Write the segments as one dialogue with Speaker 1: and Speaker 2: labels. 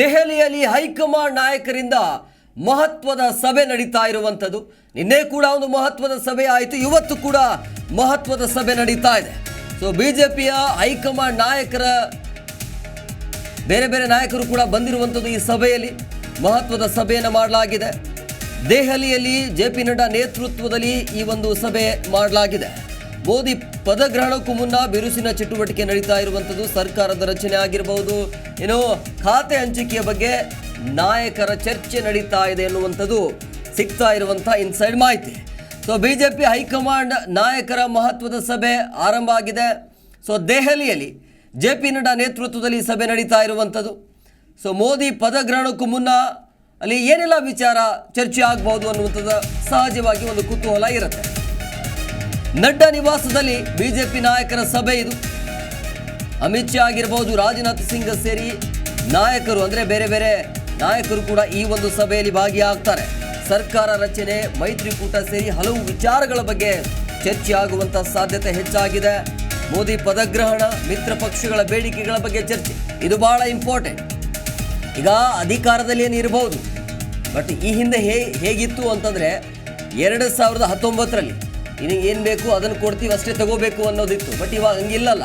Speaker 1: ದೆಹಲಿಯಲ್ಲಿ ಹೈಕಮಾಂಡ್ ನಾಯಕರಿಂದ ಮಹತ್ವದ ಸಭೆ ನಡೀತಾ ಇರುವಂಥದ್ದು. ನಿನ್ನೆ ಕೂಡ ಒಂದು ಮಹತ್ವದ ಸಭೆ ಆಯಿತು, ಇವತ್ತು ಕೂಡ ಮಹತ್ವದ ಸಭೆ ನಡೀತಾ ಇದೆ. ಸೊ ಬಿಜೆಪಿಯ ಹೈಕಮಾಂಡ್ ನಾಯಕರ, ಬೇರೆ ಬೇರೆ ನಾಯಕರು ಕೂಡ ಬಂದಿರುವಂಥದ್ದು ಈ ಸಭೆಯಲ್ಲಿ. ಮಹತ್ವದ ಸಭೆಯನ್ನು ಮಾಡಲಾಗಿದೆ. ದೆಹಲಿಯಲ್ಲಿ ಜೆ ಪಿ ನಡ್ಡಾ ನೇತೃತ್ವದಲ್ಲಿ ಈ ಒಂದು ಸಭೆ ಮಾಡಲಾಗಿದೆ. ಮೋದಿ ಪದಗ್ರಹಣಕ್ಕೂ ಮುನ್ನ ಬಿರುಸಿನ ಚಟುವಟಿಕೆ ನಡೀತಾ ಇರುವಂಥದ್ದು ಸರ್ಕಾರದ ರಚನೆ ಆಗಿರಬಹುದು ಏನು ಖಾತೆ ಹಂಚಿಕೆಯ ಬಗ್ಗೆ ನಾಯಕರ ಚರ್ಚೆ ನಡೀತಾ ಇದೆ ಎನ್ನುವಂಥದ್ದು ಸಿಗ್ತಾ ಇರುವಂಥ ಇನ್ಸೈಡ್ ಮಾಹಿತಿ. ಸೊ, ಬಿಜೆಪಿ ಹೈಕಮಾಂಡ್ ನಾಯಕರ ಮಹತ್ವದ ಸಭೆ ಆರಂಭ ಆಗಿದೆ. ಸೊ, ದೆಹಲಿಯಲ್ಲಿ ಜೆ ಪಿ ನಡ್ಡಾ ನೇತೃತ್ವದಲ್ಲಿ ಸಭೆ ನಡೀತಾ ಇರುವಂಥದ್ದು. ಸೊ, ಮೋದಿ ಪದಗ್ರಹಣಕ್ಕೂ ಮುನ್ನ ಅಲ್ಲಿ ಏನೆಲ್ಲ ವಿಚಾರ ಚರ್ಚೆ ಆಗಬಹುದು ಅನ್ನುವಂಥದ್ದು ಸಹಜವಾಗಿ ಒಂದು ಕುತೂಹಲ ಇರುತ್ತೆ. ನಡ್ಡಾ ನಿವಾಸದಲ್ಲಿ ಬಿಜೆಪಿ ನಾಯಕರ ಸಭೆ ಇದು. ಅಮಿತ್ ಶಾ ಆಗಿರ್ಬೋದು, ರಾಜನಾಥ್ ಸಿಂಗ್ ಸೇರಿ ನಾಯಕರು, ಅಂದರೆ ಬೇರೆ ಬೇರೆ ನಾಯಕರು ಕೂಡ ಈ ಒಂದು ಸಭೆಯಲ್ಲಿ ಭಾಗಿಯಾಗ್ತಾರೆ. ಸರ್ಕಾರ ರಚನೆ, ಮೈತ್ರಿಕೂಟ ಸೇರಿ ಹಲವು ವಿಚಾರಗಳ ಬಗ್ಗೆ ಚರ್ಚೆ ಸಾಧ್ಯತೆ ಹೆಚ್ಚಾಗಿದೆ. ಮೋದಿ ಪದಗ್ರಹಣ, ಮಿತ್ರ ಪಕ್ಷಗಳ ಬೇಡಿಕೆಗಳ ಬಗ್ಗೆ ಚರ್ಚೆ. ಇದು ಬಹಳ ಇಂಪಾರ್ಟೆಂಟ್ ಈಗ ಅಧಿಕಾರದಲ್ಲಿ ಏನು ಇರಬಹುದು ಬಟ್ ಈ ಹಿಂದೆ ಹೇ, ಹೇಗಿತ್ತು ಅಂತಂದರೆ, ಎರಡು ಸಾವಿರದ ಹತ್ತೊಂಬತ್ತರಲ್ಲಿ ನಿನಗೆ ಏನು ಬೇಕು ಅದನ್ನು ಕೊಡ್ತೀವಿ ಅಷ್ಟೇ ತಗೋಬೇಕು ಅನ್ನೋದಿತ್ತು ಬಟ್ ಇವಾಗ ಹಂಗಿಲ್ಲಲ್ಲ.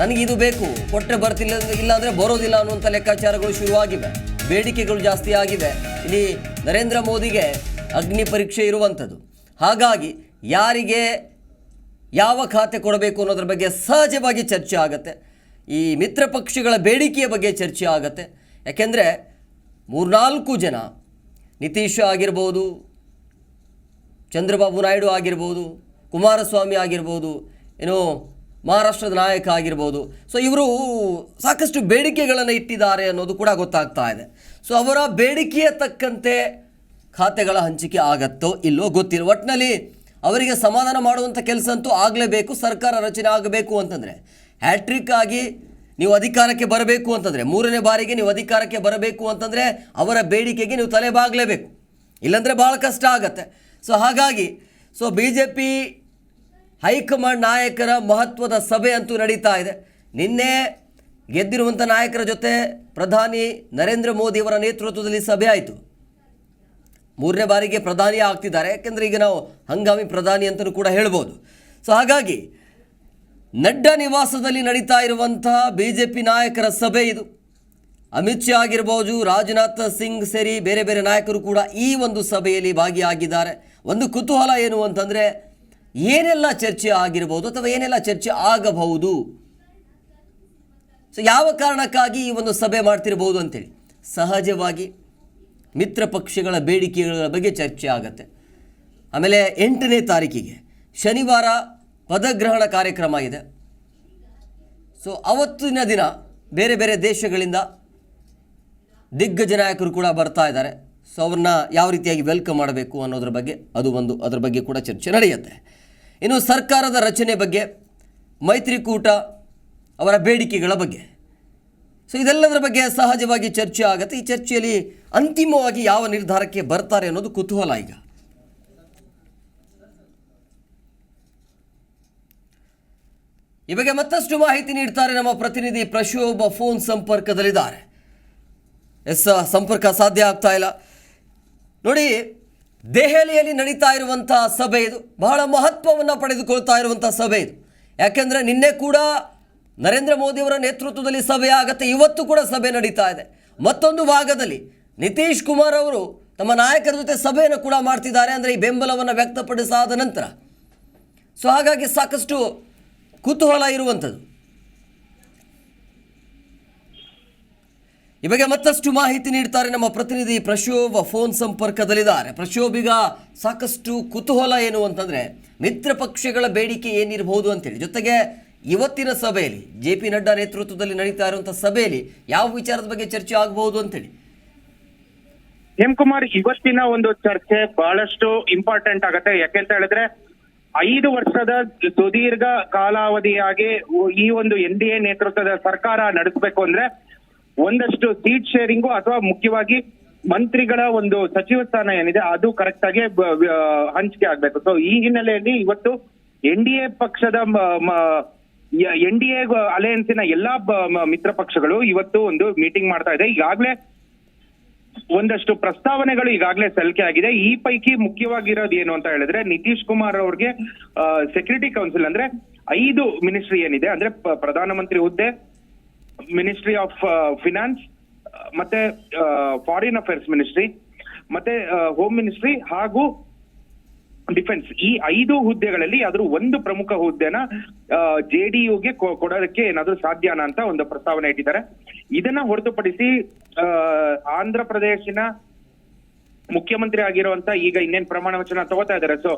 Speaker 1: ನನಗೆ ಇದು ಬೇಕು ಕೊಟ್ಟರೆ ಬರ್ತಿಲ್ಲ ಇಲ್ಲ ಅಂದರೆ ಬರೋದಿಲ್ಲ ಅನ್ನುವಂಥ ಲೆಕ್ಕಾಚಾರಗಳು ಶುರುವಾಗಿವೆ. ಬೇಡಿಕೆಗಳು ಜಾಸ್ತಿ ಆಗಿವೆ. ಇಲ್ಲಿ ನರೇಂದ್ರ ಮೋದಿಗೆ ಅಗ್ನಿ ಪರೀಕ್ಷೆ ಇರುವಂಥದ್ದು ಹಾಗಾಗಿ ಯಾರಿಗೆ ಯಾವ ಖಾತೆ ಕೊಡಬೇಕು ಅನ್ನೋದ್ರ ಬಗ್ಗೆ ಸಹಜವಾಗಿ ಚರ್ಚೆ ಆಗುತ್ತೆ. ಈ ಮಿತ್ರ ಪಕ್ಷಗಳ ಬೇಡಿಕೆಯ ಬಗ್ಗೆ ಚರ್ಚೆ ಆಗುತ್ತೆ. ಯಾಕೆಂದರೆ ಮೂರ್ನಾಲ್ಕು ಜನ ನಿತೀಶ್ ಆಗಿರ್ಬೋದು ಚಂದ್ರಬಾಬು ನಾಯ್ಡು ಆಗಿರ್ಬೋದು, ಕುಮಾರಸ್ವಾಮಿ ಆಗಿರ್ಬೋದು, ಏನು ಮಹಾರಾಷ್ಟ್ರದ ನಾಯಕ ಆಗಿರ್ಬೋದು. ಸೊ ಇವರು ಸಾಕಷ್ಟು ಬೇಡಿಕೆಗಳನ್ನು ಇಟ್ಟಿದ್ದಾರೆ ಅನ್ನೋದು ಕೂಡ ಗೊತ್ತಾಗ್ತಾ ಇದೆ. ಸೊ ಅವರ ಬೇಡಿಕೆಯ ತಕ್ಕಂತೆ ಖಾತೆಗಳ ಹಂಚಿಕೆ ಆಗತ್ತೋ ಇಲ್ಲೋ ಗೊತ್ತಿಲ್ಲ. ಒಟ್ಟಿನಲ್ಲಿ ಅವರಿಗೆ ಸಮಾಧಾನ ಮಾಡುವಂಥ ಕೆಲಸ ಅಂತೂ ಆಗಲೇಬೇಕು, ಸರ್ಕಾರ ರಚನೆ ಆಗಬೇಕು ಅಂತಂದರೆ. ಹ್ಯಾಟ್ರಿಕ್ ಆಗಿ ನೀವು ಅಧಿಕಾರಕ್ಕೆ ಬರಬೇಕು ಅಂತಂದರೆ, ಮೂರನೇ ಬಾರಿಗೆ ನೀವು ಅಧಿಕಾರಕ್ಕೆ ಬರಬೇಕು ಅಂತಂದರೆ ಅವರ ಬೇಡಿಕೆಗೆ ನೀವು ತಲೆ ಬಾಗಲೇಬೇಕು. ಇಲ್ಲಾಂದರೆ ಭಾಳ ಕಷ್ಟ ಆಗತ್ತೆ. ಸೊ ಹಾಗಾಗಿ so B J P high command ನಾಯಕರ ಮಹತ್ವದ ಸಭೆ ಅಂತೂ ನಡೀತಾ ಇದೆ. ನಿನ್ನೆ ಗೆದ್ದಿರುವಂಥ ನಾಯಕರ ಜೊತೆ ಪ್ರಧಾನಿ ನರೇಂದ್ರ ಮೋದಿಯವರ ನೇತೃತ್ವದಲ್ಲಿ ಸಭೆ ಆಯಿತು. ಮೂರನೇ ಬಾರಿಗೆ ಪ್ರಧಾನಿ ಆಗ್ತಿದ್ದಾರೆ. ಯಾಕೆಂದರೆ ಈಗ ನಾವು ಹಂಗಾಮಿ ಪ್ರಧಾನಿ ಅಂತಲೂ ಕೂಡ ಹೇಳ್ಬೋದು. ಸೊ ಹಾಗಾಗಿ, ನಡ್ಡಾ ನಿವಾಸದಲ್ಲಿ ನಡೀತಾ ಇರುವಂತಹ ಬಿ ನಾಯಕರ ಸಭೆ ಇದು. ಅಮಿತ್ ಶಾ ಆಗಿರ್ಬೋದು, ರಾಜನಾಥ್ ಸಿಂಗ್ ಸೇರಿ ಬೇರೆ ಬೇರೆ ನಾಯಕರು ಕೂಡ ಈ ಒಂದು ಸಭೆಯಲ್ಲಿ ಭಾಗಿಯಾಗಿದ್ದಾರೆ. ಒಂದು ಕುತೂಹಲ ಏನು ಅಂತಂದರೆ, ಏನೆಲ್ಲ ಚರ್ಚೆ ಆಗಿರ್ಬೋದು ಅಥವಾ ಏನೆಲ್ಲ ಚರ್ಚೆ ಆಗಬಹುದು? ಸೊ ಯಾವ ಕಾರಣಕ್ಕಾಗಿ ಈ ಒಂದು ಸಭೆ ಮಾಡ್ತಿರ್ಬೋದು ಅಂತೇಳಿ. ಸಹಜವಾಗಿ ಮಿತ್ರ ಪಕ್ಷಗಳ ಬೇಡಿಕೆಗಳ ಬಗ್ಗೆ ಚರ್ಚೆ ಆಗುತ್ತೆ. ಆಮೇಲೆ ಎಂಟನೇ ತಾರೀಕಿಗೆ ಶನಿವಾರ ಪದಗ್ರಹಣ ಕಾರ್ಯಕ್ರಮ ಇದೆ. ಸೊ ಅವತ್ತಿನ ದಿನ ಬೇರೆ ಬೇರೆ ದೇಶಗಳಿಂದ ದಿಗ್ಗಜ ನಾಯಕರು ಕೂಡ ಬರ್ತಾ ಇದ್ದಾರೆ. ಸೊ ಅವ್ರನ್ನ ಯಾವ ರೀತಿಯಾಗಿ ವೆಲ್ಕಮ್ ಮಾಡಬೇಕು ಅನ್ನೋದ್ರ ಬಗ್ಗೆ ಅದು ಒಂದು, ಅದರ ಬಗ್ಗೆ ಕೂಡ ಚರ್ಚೆ ನಡೆಯುತ್ತೆ. ಇನ್ನು ಸರ್ಕಾರದ ರಚನೆ ಬಗ್ಗೆ, ಮೈತ್ರಿಕೂಟ, ಅವರ ಬೇಡಿಕೆಗಳ ಬಗ್ಗೆ. ಸೊ ಇದೆಲ್ಲದರ ಬಗ್ಗೆ ಸಹಜವಾಗಿ ಚರ್ಚೆ ಆಗುತ್ತೆ. ಈ ಚರ್ಚೆಯಲ್ಲಿ ಅಂತಿಮವಾಗಿ ಯಾವ ನಿರ್ಧಾರಕ್ಕೆ ಬರ್ತಾರೆ ಅನ್ನೋದು ಕುತೂಹಲ ಈಗ. ಈ ಬಗ್ಗೆ ಮತ್ತಷ್ಟು ಮಾಹಿತಿ ನೀಡ್ತಾರೆ ನಮ್ಮ ಪ್ರತಿನಿಧಿ ಪ್ರಶೋಭ ಫೋನ್ ಸಂಪರ್ಕದಲ್ಲಿದ್ದಾರೆ. ಎಸ್, ಸಂಪರ್ಕ ಸಾಧ್ಯ ಆಗ್ತಾ ಇಲ್ಲ. ನೋಡಿ, ದೆಹಲಿಯಲ್ಲಿ ನಡೀತಾ ಇರುವಂಥ ಸಭೆ ಇದು. ಬಹಳ ಮಹತ್ವವನ್ನು ಪಡೆದುಕೊಳ್ತಾ ಇರುವಂಥ ಸಭೆ ಇದು. ಯಾಕೆಂದರೆ ನಿನ್ನೆ ಕೂಡ ನರೇಂದ್ರ ಮೋದಿಯವರ ನೇತೃತ್ವದಲ್ಲಿ ಸಭೆ ಆಗತ್ತೆ. ಇವತ್ತು ಕೂಡ ಸಭೆ ನಡೀತಾ ಇದೆ. ಮತ್ತೊಂದು ಭಾಗದಲ್ಲಿ ನಿತೀಶ್ ಕುಮಾರ್ ಅವರು ತಮ್ಮ ನಾಯಕರ ಜೊತೆ ಸಭೆಯನ್ನು ಕೂಡ ಮಾಡ್ತಿದ್ದಾರೆ. ಅಂದರೆ ಈ ಬೆಂಬಲವನ್ನು ವ್ಯಕ್ತಪಡಿಸಾದ ನಂತರ. ಸೊ, ಹಾಗಾಗಿ ಸಾಕಷ್ಟು ಕುತೂಹಲ ಇರುವಂಥದ್ದು. ಈ ಬಗ್ಗೆ ಮತ್ತಷ್ಟು ಮಾಹಿತಿ ನೀಡ್ತಾರೆ ನಮ್ಮ ಪ್ರತಿನಿಧಿ ಪ್ರಶೋಭ ಫೋನ್ ಸಂಪರ್ಕದಲ್ಲಿದ್ದಾರೆ. ಪ್ರಶೋಭ್ ಈಗ ಸಾಕಷ್ಟು ಕುತೂಹಲ ಏನು ಅಂತಂದ್ರೆ, ಮಿತ್ರ ಪಕ್ಷಗಳ ಬೇಡಿಕೆ ಏನಿರಬಹುದು ಅಂತೇಳಿ. ಜೊತೆಗೆ ಇವತ್ತಿನ ಸಭೆಯಲ್ಲಿ ಜೆ ಪಿ ನಡ್ಡಾ ನೇತೃತ್ವದಲ್ಲಿ ನಡೀತಾ ಇರುವಂಥ ಸಭೆಯಲ್ಲಿ ಯಾವ ವಿಚಾರದ ಬಗ್ಗೆ ಚರ್ಚೆ ಆಗಬಹುದು ಅಂತೇಳಿ?
Speaker 2: ಹೇಮಕುಮಾರ್ ಇವತ್ತಿನ ಒಂದು ಚರ್ಚೆ ಬಹಳಷ್ಟು ಇಂಪಾರ್ಟೆಂಟ್ ಆಗತ್ತೆ. ಯಾಕೆಂತ ಹೇಳಿದ್ರೆ, ಐದು ವರ್ಷದ ಸುದೀರ್ಘ ಕಾಲಾವಧಿಯಾಗಿ ಈ ಒಂದು ಎನ್ ಡಿ ಎ ನೇತೃತ್ವದ ಸರ್ಕಾರ ನಡೆಸಬೇಕು ಅಂದ್ರೆ ಒಂದಷ್ಟು ಸೀಟ್ ಶೇರಿಂಗು ಅಥವಾ ಮುಖ್ಯವಾಗಿ ಮಂತ್ರಿಗಳ ಒಂದು ಸಚಿವ ಸ್ಥಾನ ಏನಿದೆ, ಅದು ಕರೆಕ್ಟ್ ಆಗಿ ಹಂಚಿಕೆ ಆಗ್ಬೇಕು. ಸೊ ಈ ಹಿನ್ನೆಲೆಯಲ್ಲಿ ಇವತ್ತು ಎನ್ ಡಿ ಎ ಪಕ್ಷದ ಎನ್ ಡಿ ಎ ಅಲಯನ್ಸಿನ ಎಲ್ಲಾ ಮಿತ್ರ ಪಕ್ಷಗಳು ಇವತ್ತು ಒಂದು ಮೀಟಿಂಗ್ ಮಾಡ್ತಾ ಇದೆ. ಈಗಾಗಲೇ ಒಂದಷ್ಟು ಪ್ರಸ್ತಾವನೆಗಳು ಈಗಾಗಲೇ ಸಲ್ಲಿಕೆ ಆಗಿದೆ. ಈ ಪೈಕಿ ಮುಖ್ಯವಾಗಿರೋದು ಏನು ಅಂತ ಹೇಳಿದ್ರೆ, ನಿತೀಶ್ ಕುಮಾರ್ ಅವ್ರಿಗೆ ಸೆಕ್ಯೂರಿಟಿ ಕೌನ್ಸಿಲ್ ಅಂದ್ರೆ ಐದು ಮಿನಿಸ್ಟ್ರಿ ಏನಿದೆ, ಅಂದ್ರೆ ಪ್ರಧಾನಮಂತ್ರಿ ಹುದ್ದೆ ಮಿನಿಸ್ಟ್ರಿ ಆಫ್ ಫಿನಾನ್ಸ್ ಮತ್ತೆ ಫಾರಿನ್ ಅಫೇರ್ಸ್ ಮಿನಿಸ್ಟ್ರಿ ಮತ್ತೆ ಹೋಮ್ ಮಿನಿಸ್ಟ್ರಿ ಹಾಗೂ ಡಿಫೆನ್ಸ್ ಈ ಐದು ಹುದ್ದೆಗಳಲ್ಲಿ ಅದ್ರ ಒಂದು ಪ್ರಮುಖ ಹುದ್ದೆನ ಜೆಡಿಯುಗೆ ಕೊಡೋದಕ್ಕೆ ಏನಾದ್ರೂ ಸಾಧ್ಯನಾ ಅಂತ ಒಂದು ಪ್ರಸ್ತಾವನೆ ಇಟ್ಟಿದ್ದಾರೆ. ಇದನ್ನ ಹೊರತುಪಡಿಸಿ ಆಂಧ್ರ ಪ್ರದೇಶಿನ ಮುಖ್ಯಮಂತ್ರಿ ಆಗಿರುವಂತ ಈಗ ಇನ್ನೇನ್ ಪ್ರಮಾಣ ವಚನ ತಗೋತಾ ಇದ್ದಾರೆ. ಸೊ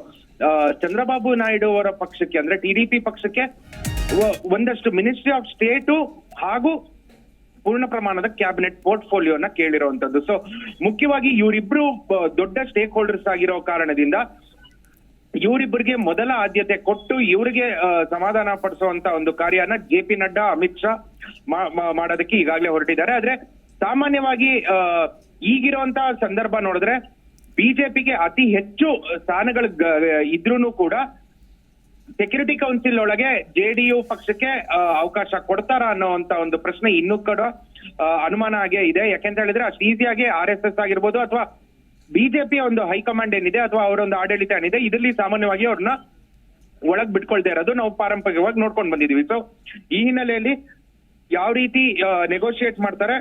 Speaker 2: ಚಂದ್ರಬಾಬು ನಾಯ್ಡು ಅವರ ಪಕ್ಷಕ್ಕೆ ಅಂದ್ರೆ ಟಿಡಿಪಿ ಪಕ್ಷಕ್ಕೆ ಒಂದಷ್ಟು ಮಿನಿಸ್ಟ್ರಿ ಆಫ್ ಸ್ಟೇಟು ಹಾಗೂ ಪೂರ್ಣ ಪ್ರಮಾಣದ ಕ್ಯಾಬಿನೆಟ್ ಪೋರ್ಟ್ಫೋಲಿಯೋನ ಕೇಳಿರುವಂತದ್ದು ಸೊ ಮುಖ್ಯವಾಗಿ ಇವರಿಬ್ರು ದೊಡ್ಡ ಸ್ಟೇಕ್ ಹೋಲ್ಡರ್ಸ್ ಆಗಿರೋ ಕಾರಣದಿಂದ ಇವರಿಬ್ಬರಿಗೆ ಮೊದಲ ಆದ್ಯತೆ ಕೊಟ್ಟು ಇವರಿಗೆ ಸಮಾಧಾನ ಪಡಿಸುವಂತ ಒಂದು ಕಾರ್ಯನ ಜೆ ಪಿ ನಡ್ಡಾ ಅಮಿತ್ ಶಾ ಮಾಡೋದಕ್ಕೆ ಈಗಾಗಲೇ ಹೊರಟಿದ್ದಾರೆ. ಆದ್ರೆ ಸಾಮಾನ್ಯವಾಗಿ ಈಗಿರುವಂತಹ ಸಂದರ್ಭ ನೋಡಿದ್ರೆ ಬಿಜೆಪಿಗೆ ಅತಿ ಹೆಚ್ಚು ಸ್ಥಾನಗಳು ಇದ್ರೂ ಕೂಡ ಸೆಕ್ಯೂರಿಟಿ ಕೌನ್ಸಿಲ್ ಒಳಗೆ ಜೆಡಿಯು ಪಕ್ಷಕ್ಕೆ ಅವಕಾಶ ಕೊಡ್ತಾರ ಅನ್ನೋಂತ ಒಂದು ಪ್ರಶ್ನೆ ಇನ್ನೂ ಕೂಡ ಅನುಮಾನ ಆಗೇ ಇದೆ. ಯಾಕೆಂತ ಹೇಳಿದ್ರೆ ಅಷ್ಟು ಈಸಿಯಾಗಿ ಆರ್ ಎಸ್ ಎಸ್ ಆಗಿರ್ಬೋದು ಅಥವಾ ಬಿಜೆಪಿಯ ಒಂದು ಹೈಕಮಾಂಡ್ ಏನಿದೆ ಅಥವಾ ಅವರೊಂದು ಆಡಳಿತ ಏನಿದೆ, ಇದರಲ್ಲಿ ಸಾಮಾನ್ಯವಾಗಿ ಅವ್ರನ್ನ ಒಳಗ್ ಬಿಟ್ಕೊಳ್ತಾ ಇರೋದು ನಾವು ಪಾರಂಪರಿಕವಾಗಿ ನೋಡ್ಕೊಂಡು ಬಂದಿದೀವಿ ಸೊ ಈ ಹಿನ್ನೆಲೆಯಲ್ಲಿ ಯಾವ ರೀತಿ ನೆಗೋಷಿಯೇಟ್ ಮಾಡ್ತಾರೆ,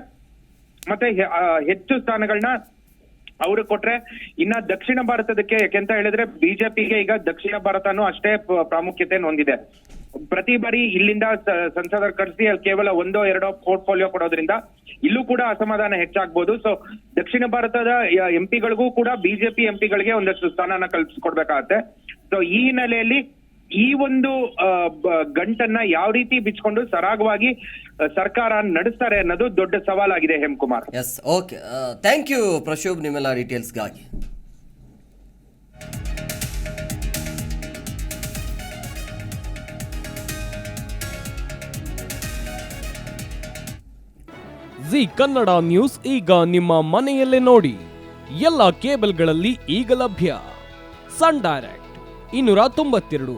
Speaker 2: ಮತ್ತೆ ಹೆಚ್ಚು ಸ್ಥಾನಗಳನ್ನ ಅವರು ಕೊಟ್ರೆ ಇನ್ನ ದಕ್ಷಿಣ ಭಾರತದಕ್ಕೆ ಯಾಕೆಂತ ಹೇಳಿದ್ರೆ ಬಿಜೆಪಿಗೆ ಈಗ ದಕ್ಷಿಣ ಭಾರತನೂ ಅಷ್ಟೇ ಪ್ರಾಮುಖ್ಯತೆ ಹೊಂದಿದೆ ಪ್ರತಿ ಬಾರಿ ಇಲ್ಲಿಂದ ಸಂಸದರ ಕರೆಸಿ ಅಲ್ಲಿ ಕೇವಲ ಒಂದೋ ಎರಡೋ ಪೋರ್ಟ್ಫೋಲಿಯೋ ಕೊಡೋದ್ರಿಂದ ಇಲ್ಲೂ ಕೂಡ ಅಸಮಾಧಾನ ಹೆಚ್ಚಾಗ್ಬೋದು. ಸೊ ದಕ್ಷಿಣ ಭಾರತದ ಎಂಪಿಗಳಿಗೂ ಕೂಡ ಬಿಜೆಪಿ ಎಂಪಿಗಳಿಗೆ ಒಂದಷ್ಟು ಸ್ಥಾನನ ಕಲ್ಪಿಸ್ಕೊಡ್ಬೇಕಾಗತ್ತೆ. ಸೊ ಈ ಹಿನ್ನೆಲೆಯಲ್ಲಿ ಈ ಒಂದು ಗಂಟನ್ನ ಯಾವ ರೀತಿ ಬಿಚ್ಕೊಂಡು ಸರಾಗವಾಗಿ ಸರ್ಕಾರ ನಡೆಸ್ತಾರೆ ಅನ್ನೋದು ದೊಡ್ಡ ಸವಾಲಾಗಿದೆ Hemakumar.
Speaker 1: Yes okay thank you Prashobh ನಿಮ್ಮೆಲ್ಲ ಡೀಟೇಲ್ಸ್ಗಾಗಿ
Speaker 3: ಜಿ ಕನ್ನಡ ನ್ಯೂಸ್ ಈಗ ನಿಮ್ಮ ಮನೆಯಲ್ಲೇ ನೋಡಿ. ಎಲ್ಲ ಕೇಬಲ್ಗಳಲ್ಲಿ ಈಗ ಲಭ್ಯ. ಸನ್ ಡೈರೆಕ್ಟ್ ಇನ್ನೂರ ತೊಂಬತ್ತೆರಡು.